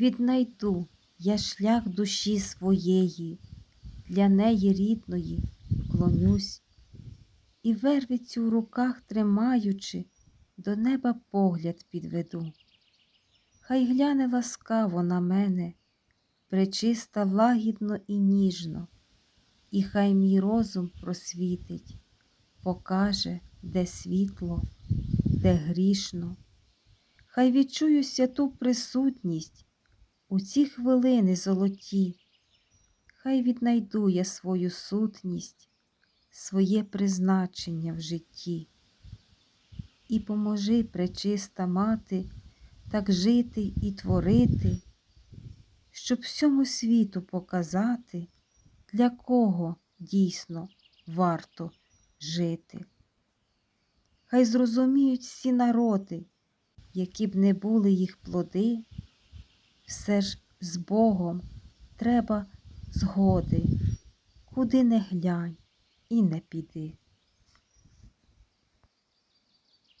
віднайду я шлях душі своєї, для неї рідної вклонюсь, і вервицю в руках тримаючи, до неба погляд підведу. Хай гляне ласкаво на мене, пречиста лагідно і ніжно, і хай мій розум просвітить, покаже, де світло, де грішно. Хай відчую святу присутність у ці хвилини золоті, хай віднайду я свою сутність, своє призначення в житті. І поможи, пречиста мати, так жити і творити, щоб всьому світу показати, для кого дійсно варто жити. Хай зрозуміють всі народи, які б не були їх плоди, все ж з Богом треба згоди, куди не глянь і не піди.